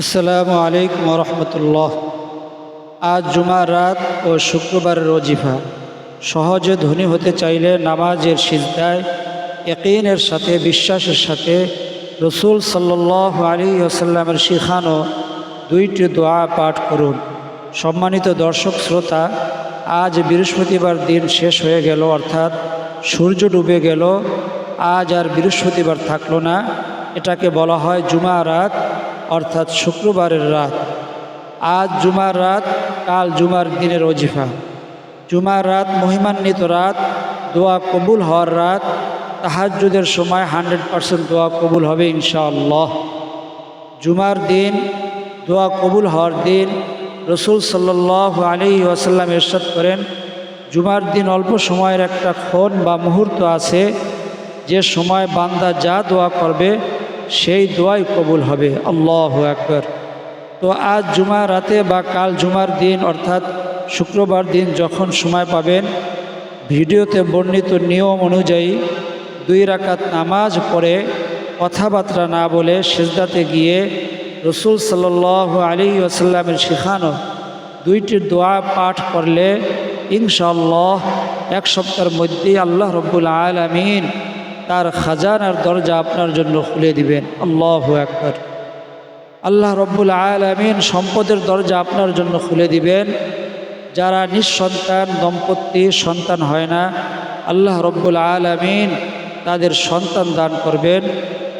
আসসালামু আলাইকুম রহমতুল্লাহ। আজ জুমার রাত ও শুক্রবারের রজিফা। সহজে ধনী হতে চাইলে নামাজের সিজদায় একইনের সাথে, বিশ্বাসের সাথে রসুল সাল্লাহ আলী আসাল্লামের শিখানো দুইটি দোয়া পাঠ করুন। সম্মানিত দর্শক শ্রোতা, আজ বৃহস্পতিবার দিন শেষ হয়ে গেল, অর্থাৎ সূর্য ডুবে গেল। আজ আর বৃহস্পতিবার থাকল না। এটাকে বলা হয় জুমা রাত অর্থাৎ শুক্রবারের রাত। আজ জুমার রাত, কাল জুমার দিনের অজিফা জুমার রাত মহিমান্বিত রাত, দোয়া কবুল হওয়ার রাত। তাহাজুদের সময় হান্ড্রেড পারসেন্ট দোয়া কবুল হবে ইনশাআল্লাহ। জুমার দিন, দোয়া কবুল হওয়ার দিন, রসুল সাল্লাহ আলী ওয়াসাল্লাম এরশাদ করেন, জুমার দিন অল্প সময়ের একটা ক্ষণ বা মুহূর্ত আছে, যে সময় বান্দা যা দোয়া করবে সেই দোয়াই কবুল হবে। আল্লাহ একবার তো আজ জুমা রাতে বা কাল জুমার দিন অর্থাৎ শুক্রবার দিন যখন সময় পাবেন, ভিডিওতে বর্ণিত নিয়ম অনুযায়ী দুই রাকাত নামাজ পড়ে কথাবার্তা না বলে সেজদাতে গিয়ে রসুল সাল্লাহ আলী আসাল্লামের শেখানো দুইটি দোয়া পাঠ করলে ইনশাল্লাহ এক সপ্তাহের মধ্যেই আল্লাহ রব্বুল আলমিন তার খাজানার দরজা আপনার জন্য খুলে দিবেন। আল্লাহ একবার আল্লাহ রব্বুল আলমিন সম্পদের দরজা আপনার জন্য খুলে দিবেন। যারা নিঃসন্তান, দম্পতি, সন্তান হয় না, আল্লাহ রব্বুল আলমিন তাদের সন্তান দান করবেন।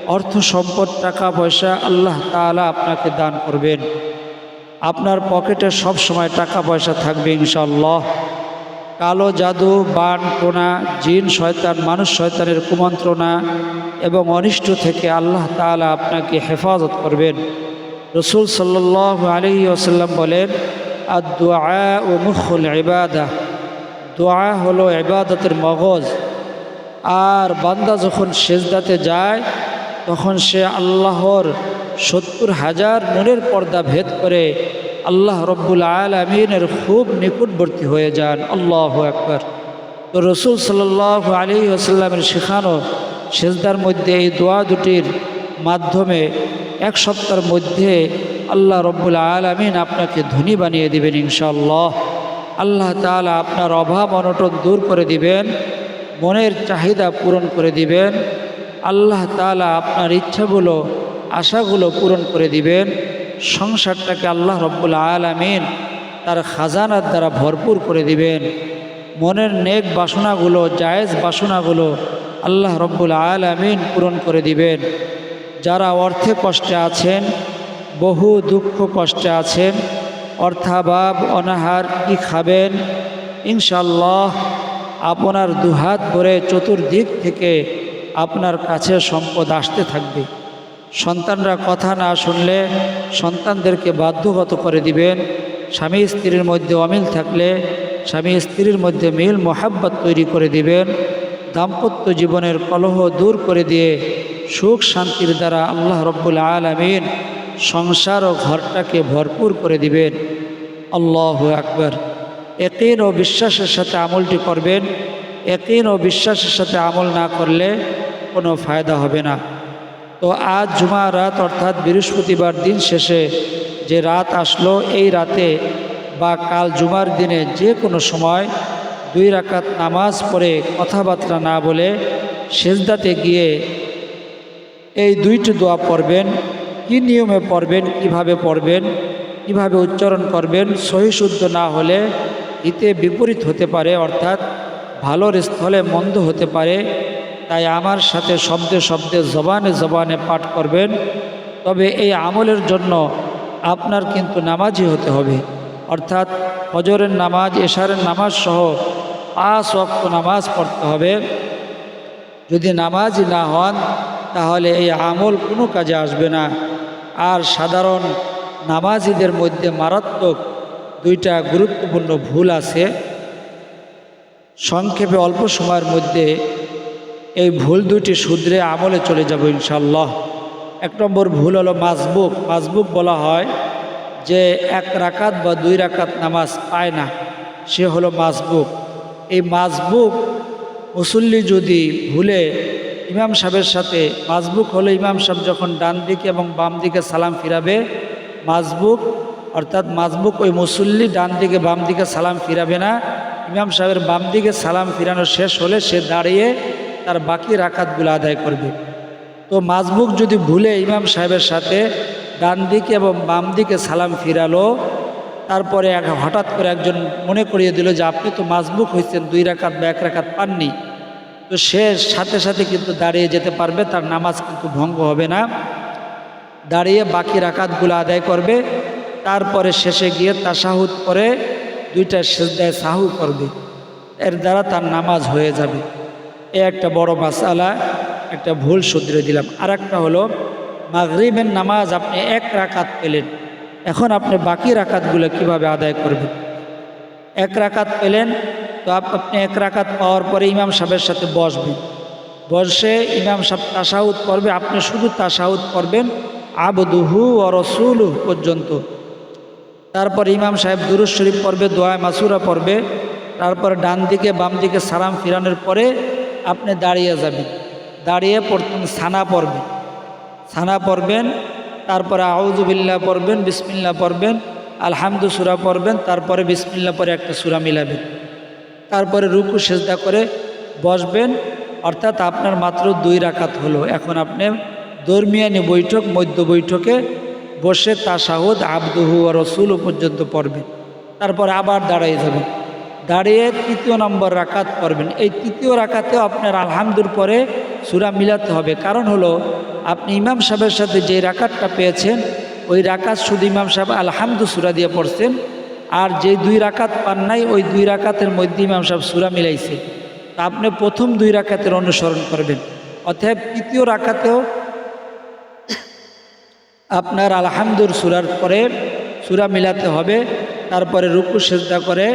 অর্থ সম্পদ, টাকা, পয়সা আল্লাহ তালা আপনাকে দান করবেন। আপনার পকেটে সব সময় টাকা, পয়সা থাকবে ইনশাল্লাহ কালো জাদু, বান টোনা জিন, শয়তান, মানুষ শয়তানের কুমন্ত্রণা এবং অনিষ্ট থেকে আল্লাহ তালা আপনাকে হেফাজত করবেন। রসুল সাল্লাহ আলী আসাল্লাম বলেন আর দোয়া ও মুখল ইবাদা। দোয়া হলো এবাদতের মগজ। আর বান্দা যখন সেজদাতে যায়, তখন সে আল্লাহর সত্তর হাজার মনের পর্দা ভেদ করে আল্লাহ রব্বুল আলমিনের খুব নিকটবর্তী হয়ে যান। আল্লাহ একবার তো রসুল সাল্লাহ আলী আসাল্লামের শেখানো সেজদার মধ্যে এই দোয়া দুটির মাধ্যমে এক সপ্তাহের মধ্যে আল্লাহ রব্বুল আলমিন আপনাকে ধনী বানিয়ে দিবেন ইনশাল্লাহ আল্লাহ তালা আপনার অভাব অনটন দূর করে দিবেন, মনের চাহিদা পূরণ করে দিবেন, আল্লাহ তালা আপনার ইচ্ছাগুলো, আশাগুলো পূরণ করে দিবেন। সংসারটাকে আল্লাহ রব্বুল আলমিন তার খাজানার দ্বারা ভরপুর করে দিবেন। মনের নেক বাসনাগুলো, জায়েজ বাসনাগুলো আল্লাহ রব্বুল আলমিন পূরণ করে দিবেন। যারা অর্থে কষ্টে আছেন, বহু দুঃখ কষ্টে আছেন, অর্থাভাব অনাহার কি খাবেন? ইনশাল্লাহ আপনার দুহাত ভরে চতুর্দিক থেকে আপনার কাছে সম্পদ আসতে থাকবে। সন্তানরা কথা না শুনলে সন্তানদেরকে বাধ্যগত করে দিবেন। স্বামী স্ত্রীর মধ্যে অমিল থাকলে স্বামী স্ত্রীর মধ্যে মিল মোহাব্বত তৈরি করে দিবেন। দাম্পত্য জীবনের কলহ দূর করে দিয়ে সুখ শান্তির দ্বারা আল্লাহ রব্বুল আলমিন সংসার ও ঘরটাকে ভরপুর করে দিবেন। আল্লাহ আকবর। একিন ও বিশ্বাসের সাথে আমলটি করবেন। একিন ও বিশ্বাসের সাথে আমল না করলে কোনো ফায়দা হবে না। তো আজ জুমা রাত অর্থাৎ বৃহস্পতিবার দিন শেষে যে রাত আসলো, এই রাতে বা কাল জুমার দিনে যে কোনো সময় দুই রাকাত নামাজ পড়ে কথাবার্তা না বলে সেজদাতে গিয়ে এই দুইটি দোয়া পড়বেন। কি নিয়মে পড়বেন, কীভাবে পড়বেন, কীভাবে উচ্চারণ করবেন সহিশুদ্ধ না হলে ইতে বিপরীত হতে পারে, অর্থাৎ ভালোর স্থলে মন্দ হতে পারে। তাই আমার সাথে শব্দে শব্দে, জবানে জবানে পাঠ করবেন। তবে এই আমলের জন্য আপনার কিন্তু নামাজই হতে হবে। অর্থাৎ হজরের নামাজ, এশারের নামাজ সহ পাঁচ অক্ত নামাজ পড়তে হবে। যদি নামাজই না হন, তাহলে এই আমল কোনো কাজে আসবে না। আর সাধারণ নামাজিদের মধ্যে মারাত্মক দুইটা গুরুত্বপূর্ণ ভুল আছে। সংক্ষেপে অল্প সময়ের মধ্যে এই ভুল দুটি শুধরে আমলে চলে যাব ইনশাল্লাহ এক নম্বর ভুল হলো মাসবুক মাসবুক বলা হয় যে এক রাকাত বা দুই রাকাত নামাজ পায় না, সে হলো মাসবুক এই মাসবুক মুসল্লি যদি ভুলে ইমাম সাহেবের সাথে মাসবুক হলে ইমাম সাহেব যখন ডান দিকে এবং বাম দিকে সালাম ফিরাবে, মাজবুক অর্থাৎ মাজবুক ওই মুসল্লি ডান দিকে বাম দিকে সালাম ফিরাবে না, ইমাম সাহেবের বাম দিকে সালাম ফিরানো শেষ হলে সে দাঁড়িয়ে তার বাকি রাখাতগুলো আদায় করবে। তো মাজবুক যদি ভুলে ইমাম সাহেবের সাথে ডান দিকে এবং বাম দিকে সালাম ফিরালো, তারপরে এক হঠাৎ করে একজন মনে করিয়ে দিল যে, আপনি তো মাজবুক হয়েছেন দুই রাকাত বা এক রাকাত পাননি। তো সে সাথে সাথে কিন্তু দাঁড়িয়ে যেতে পারবে, তার নামাজ কিন্তু ভঙ্গ হবে না। দাঁড়িয়ে বাকি রাকাতগুলো আদায় করবে, তারপরে শেষে গিয়ে তাসাহুদ করে দুইটা সেজদায় সাহু করবে। এর দ্বারা তার নামাজ হয়ে যাবে। এ একটা বড় মাসালা, একটা ভুল শুধরে দিলাম। আর একটা হলো, মাগরিবের নামাজ আপনি এক রাকাত পেলেন। এখন আপনি বাকি রাকাতগুলো কীভাবে আদায় করবেন? এক রাকাত পেলেন, তো আপ- আপনি এক রাকাত পাওয়ার পরে ইমাম সাহেবের সাথে বসবেন। বসে ইমাম সাহেব তাসাউদ করবে, আপনি শুধু তাসাউদ করবেন, আবদুহু ও রসুলু পর্যন্ত। তারপর ইমাম সাহেব দুরুজ শরীফ পড়বে দোয়া মাসুরা পড়বে। তারপর ডান দিকে বাম দিকে সালাম ফিরানোর পরে আপনি দাঁড়িয়ে যাবেন। দাঁড়িয়ে প্রথম সানা পড়বেন। ছানা পড়বেন, তারপরে আউজুবিল্লাহ পড়বেন বিসমিল্লা পড়বেন, আলহামদু সুরা পড়বেন, তারপরে বিসমিল্লা পরে একটা সুরা মিলাবেন। তারপরে রুকু, সেজদা করে বসবেন। অর্থাৎ আপনার মাত্র দুই রাখাত হলো। এখন আপনি দর্মিয়ানি বৈঠক, মধ্য বৈঠকে বসে তাসাহুদ আবদুহু ও রসুল পর্যন্ত পড়বেন। তারপর আবার দাঁড়িয়ে যাবেন। দাঁড়িয়ে তৃতীয় নম্বর রাকাত পড়বেন। এই তৃতীয় রাকাতেও আপনার আলহামদুর পরে সুরা মিলাতে হবে। কারণ হলো, আপনি ইমাম সাহেবের সাথে যে রাকাতটা পেয়েছেন, ওই রাকাত শুধু ইমাম সাহেব আলহামদু সুরা দিয়ে পড়ছেন, আর যে দুই রাকাত পান নাই, ওই দুই রাকাতের মধ্যে ইমাম সাহেব সুরা মিলাইছে। তা আপনি প্রথম দুই রাকাতের অনুসরণ করবেন। অতএব তৃতীয় রাকাতেও আপনার আলহামদুর সুরার পরে সুরা মিলাতে হবে, তারপরে রুকু, সেজদা করে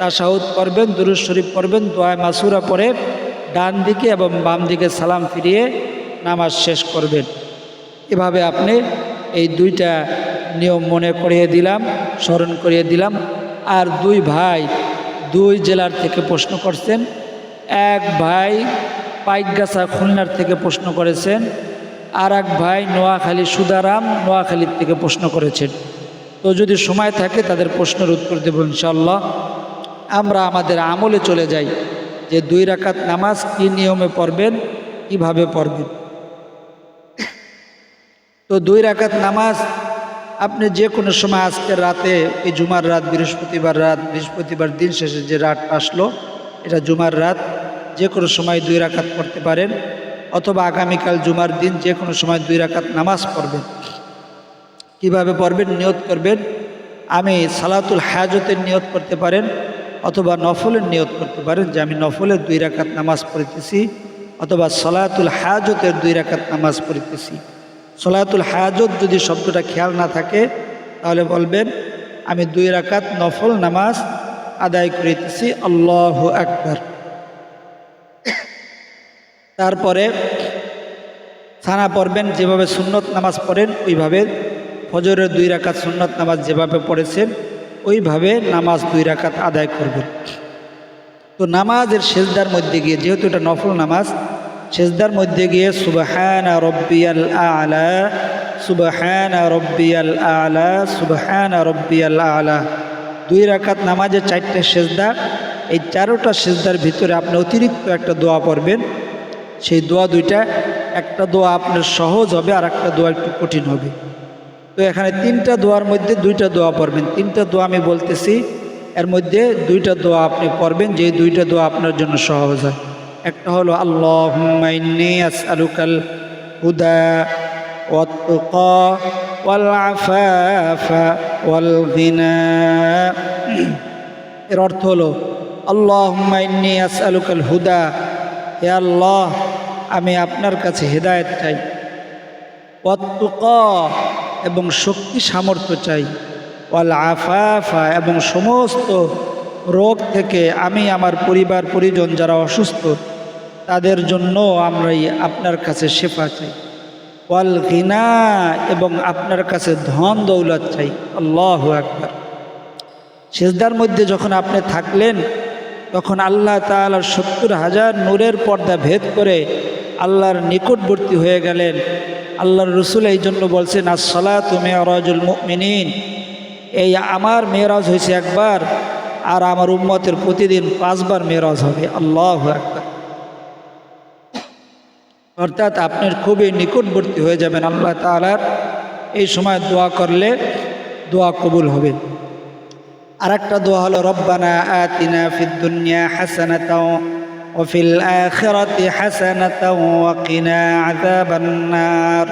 তাসাউদ করবেন দুরুজ শরীফ করবেন দোয়া মাসুরা পরে ডান দিকে এবং বাম দিকে সালাম ফিরিয়ে নামাজ শেষ করবেন। এভাবে আপনি এই দুইটা নিয়ম মনে করিয়ে দিলাম, স্মরণ করিয়ে দিলাম। আর দুই ভাই দুই জেলার থেকে প্রশ্ন করছেন, এক ভাই পাইকগাছা খুলনার থেকে প্রশ্ন করেছেন, আর এক ভাই নোয়াখালী সুদারাম নোয়াখালীর থেকে প্রশ্ন করেছেন। তো যদি সময় থাকে তাদের প্রশ্নের উত্তর দেব ইনশাল্লাহ আমরা আমাদের আমলে চলে যাই। যে দুই রাকাত নামাজ কী নিয়মে পড়বেন, কীভাবে পড়বেন? তো দুই রাকাত নামাজ আপনি যে কোনো সময় আজকের রাতে, এই জুমার রাত, বৃহস্পতিবার রাত, বৃহস্পতিবার দিন শেষে যে রাত আসলো, এটা জুমার রাত যে কোনো সময় দুই রাকাত পড়তে পারেন, অথবা আগামীকাল জুমার দিন যে কোনো সময় দুই রাকাত নামাজ পড়বেন। কীভাবে পড়বেন, নিয়ত করবেন? আমি সালাতুল হাজতের নিয়ত করতে পারেন অথবা নফলের নিয়ত করতে পারেন যে আমি নফলের দুই রাকাত নামাজ পড়িতেছি অথবা সলাতুল হাজতের দুই রাকাত নামাজ পড়িতেছি। সলাতুল হাজত যদি শব্দটা খেয়াল না থাকে, তাহলে বলবেন, আমি দুই রাকাত নফল নামাজ আদায় করিতেছি, আল্লাহ আকবর। তারপরে সানা পড়বেন, যেভাবে সুন্নত নামাজ পড়েন, ওইভাবে ফজরের দুই রাকাত সুন্নত নামাজ যেভাবে পড়েছেন ওইভাবে নামাজ দুই রাকাত আদায় করবেন তো নামাজের সেজদার মধ্যে গিয়ে, যেহেতু এটা নফল নামাজ, সেজদার মধ্যে গিয়ে সুবহান রব্বিয়াল আলা, সুবহান রব্বিয়াল আলা, সুবহান রব্বিয়াল আলা। দুই রাকাত নামাজের চারটে সেজদা, এই চারোটা সেজদার ভিতরে আপনি অতিরিক্ত একটা দোয়া পড়বেন। সেই দোয়া দুইটা, একটা দোয়া আপনার সহজ হবে আর একটা দোয়া একটু কঠিন হবে। তো এখানে তিনটা দোয়ার মধ্যে দুইটা দোয়া পড়বেন তিনটা দোয়া আমি বলতেছি এর মধ্যে দুইটা দোয়া আপনি পড়বেন যে দুইটা দোয়া আপনার জন্য সহজ হয় একটা হলো আল্লাহ আলুকাল হুদা والتقى والعفاف والغنى এর অর্থ হলো আল্লাহ ইন্নি আসআলুকাল হুদা হে আল্লাহ আমি আপনার কাছে হেদায়েত চাই অত্তুক এবং শক্তি সামর্থ্য চাই। ওয়াল আফাফা এবং সমস্ত রোগ থেকে আমি আমার পরিবার, পরিজন যারা অসুস্থ, তাদের জন্য আমরাই আপনার কাছে শেফা চাই। ওয়াল ঘিনা এবং আপনার কাছে ধন দৌলত চাই। আল্লাহ একবার সেজদার মধ্যে যখন আপনি থাকলেন, তখন আল্লাহ তালার সত্তর হাজার নূরের পর্দা ভেদ করে আল্লাহর নিকটবর্তী হয়ে গেলেন। আল্লাহর রসুল এই জন্য বলছেন আসলা তুমি অরাজুল মিনিন এই আমার মেয়েরাজ হয়েছে একবার, আর আমার উম্মতের প্রতিদিন পাঁচবার মেয়েরাজ হবে। আল্লাহ একবার অর্থাৎ আপনার খুবই নিকটবর্তী হয়ে যাবেন আল্লাহ তালার এই সময় দোয়া করলে দোয়া কবুল হবে। আর একটা দোয়া হলো, রব্বানা আতিনা ফিদ দুনিয়া হাসানাতাও وفي الآخرة حسنة وقنا عذاب النار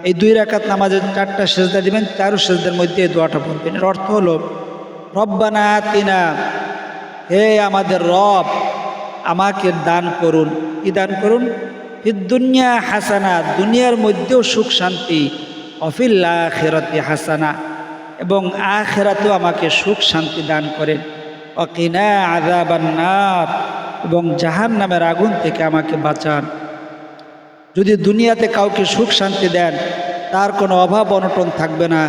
এই দুই রাকাত নামাজের চারটা সেজদা দিবেন চারু সেজদার মধ্যে এই দোয়াটা পড়বেন এর অর্থ হলো রব্বানা আতিনা হে আমাদের রব আমাকে দান করুন কি দান করুন দুনিয়া হাসানা দুনিয়ার মধ্যেও সুখ শান্তি অফিল্লা খেরতি হাসানা এবং আখেরাতেও আমাকে সুখ শান্তি দান করেন অকিনা আজাবান্নার এবং জাহান নামের আগুন থেকে আমাকে বাঁচান। যদি দুনিয়াতে কাউকে সুখ শান্তি দেন, তার কোনো অভাব অনটন থাকবে না,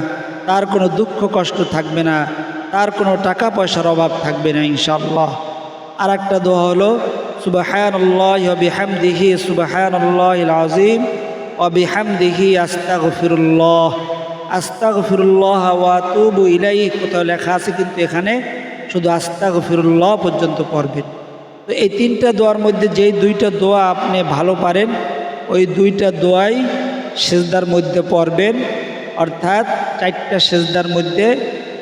তার কোনো দুঃখ কষ্ট থাকবে না, তার কোনো টাকা পয়সার অভাব থাকবে না ইনশাল্লাহ আর একটা দোয়া হলো, সুবাহানুল্লাহ বিহামদিহি সুবাহানুল্লাহ আজিম অবিহামদিহি আস্তাগফিরুল্লাহ। আস্তাগফিরুল্লাহ ওয়াতুবু ইলাই কোথাও লেখা আছে কিন্তু এখানে শুধু আস্তাগফিরুল্লাহ পর্যন্ত পড়বেন। তো এই তিনটা দোয়ার মধ্যে যেই দুইটা দোয়া আপনি ভালো পারেন, ওই দুইটা দোয়াই সেজদার মধ্যে পড়বেন। অর্থাৎ চারটা সেজদার মধ্যে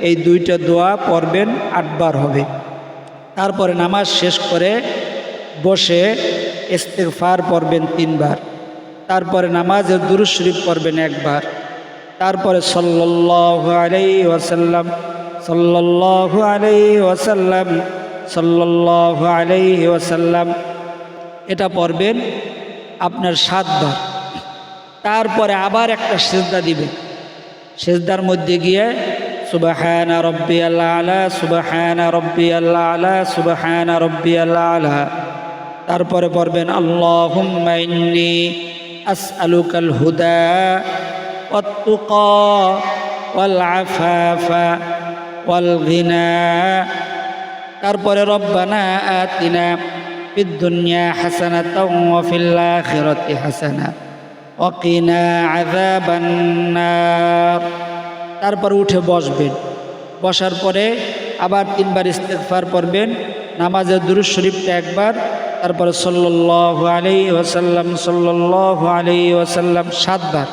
এই দুইটা দোয়া পড়বেন, আটবার হবে। তারপরে নামাজ শেষ করে বসে ইস্তেগফার পড়বেন তিনবার। তারপরে নামাজের দুরুজ শরীফ পড়বেন একবার। তারপরে সাল্লাল্লাহু আলাইহি ওয়াসাল্লাম, সাল্লাল্লাহু আলাইহি ওয়াসাল্লাম সাল্লাল্লাহু আলাইহি ওয়াসাল্লাম এটা পড়বেন আপনার সাতবার তারপরে আবার একটা সেজদা দিবেন সেজদার মধ্যে গিয়ে সুবাহানা রব্বি আল্লাহ আলা সুবাহানা রব্বি আল্লাহ আলা সুবাহানা রব্বি আল্লাহ আলা তারপরে পড়বেন আল্লাহুম্মা ইন্নি আসআলুকাল হুদা والتقى والعفاف والغنى তারপরে রব্বানা আতিনা ফিদ দুনিয়া হাসানাতাও ওয়া ফিল আখিরাতি হাসানা ওয়াকিনা আযাবান নার। তারপর উঠে বসবেন। বসার পরে আবার তিনবার ইস্তেগফার পড়বেন নামাজের দুরুজ শরীফটা একবার, তারপরে সাল্লাল্লাহু আলাইহি ওয়াসাল্লাম, সাল্লাল্লাহু আলাইহি ওয়াসাল্লাম সাতবার।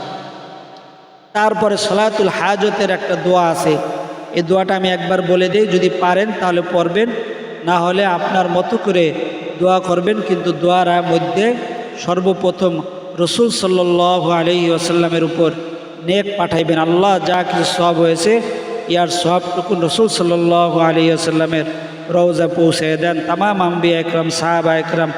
তারপরে সলাতুল হাজতের একটা দোয়া আছে। এই দোয়াটা আমি একবার বলে দিই, যদি পারেন তাহলে পড়বেন, না হলে আপনার মতো করে দোয়া করবেন, কিন্তু দোয়ার মধ্যে সর্বপ্রথম রসুল সাল্লাহ আলি আসাল্লামের উপর নেক পাঠাইবেন। আল্লাহ যা কিছু সব হয়েছে, ইয়ার সবটুকু রসুল সাল্লাহ আলী আসাল্লামের রওজা পৌঁছে দেন। তামাম আম্বি একরম, সাহাবা একরম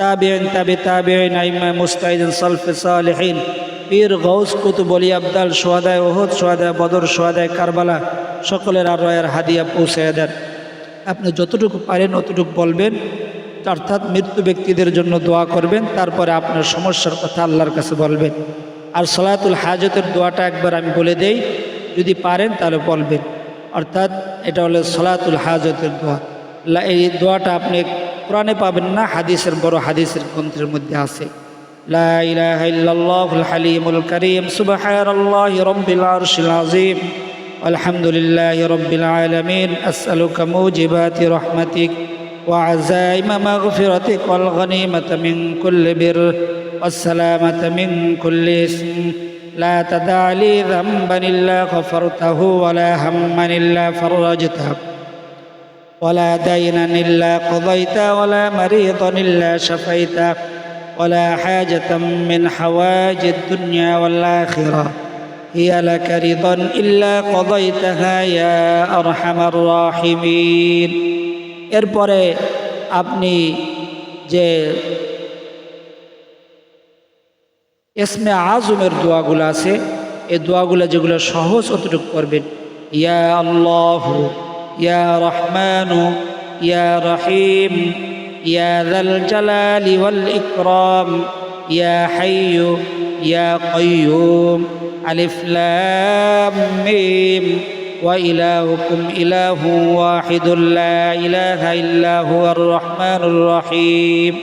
তাবিন তাবি তাবিন আইমা মুস্তাইদিন সলফে সালেহীন পীর গৌস কুতুব বলি আবদাল, সোহাদায় ওহদ সোহাদায় বদর, সোহাদায় কারবালা, সকলের আর রয়ের হাদিয়া পৌঁছে দেন। আপনি যতটুকু পারেন অতটুকু বলবেন, অর্থাৎ মৃত্যু ব্যক্তিদের জন্য দোয়া করবেন, তারপরে আপনার সমস্যার কথা আল্লাহর কাছে বলবেন। আর সলাতুল হাজতের দোয়াটা একবার আমি বলে দেই, যদি পারেন তাহলে বলবেন। অর্থাৎ এটা হলো সলাতুল হাজতের দোয়া। এই দোয়াটা আপনি কোরআনে পাবেন না, হাদিসের বড় হাদিসের গ্রন্থের মধ্যে আছে। لا إله إلا الله الحليم الكريم. سبحان الله رب العرش العظيم. والحمد لله رب العالمين. أسألك موجبات رحمتك وعزائم مغفرتك والغنيمة من كل بر والسلامة من كل اسم. لا تدع لي ذنبا إلا غفرته ولا هما إلا فرجته ولا دينا إلا قضيته ولا مريضا إلا شفيته. ولا حاجة من حواج الدنيا والآخرة هي لك رضا إلا قضيتها يا أرحم الراحمين এরপরে আপনি যে এসমে আজমের দোয়াগুলো আছে এই দোয়াগুলো যেগুলো সহজ অতটুকু করবেন ইয়া আল্লাহ ইয়া রহমানু ইয়া রহিম ইয়া দাল জালালি ওয়াল ইকরাম ইয়া হাইয়ু ইয়া কয়ুম আলিফ লাম মিম وإلهكم إله واحد لا إله إلا هو الرحمن الرحيم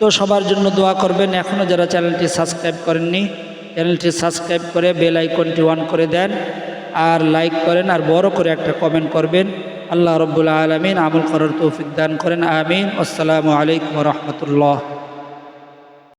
তো সবার জন্য দোয়া করবেন এখনও যারা চ্যানেলটি সাবস্ক্রাইব করেননি চ্যানেলটি সাবস্ক্রাইব করে বেল আইকনটি অন করে দেন আর লাইক করেন আর বড় করে একটা কমেন্ট করবেন আল্লাহ রব্বুল আলমিন আমল করার তৌফিক দান করেন আমিন। আসসালামু আলাইকুম রহমতুল্লাহ।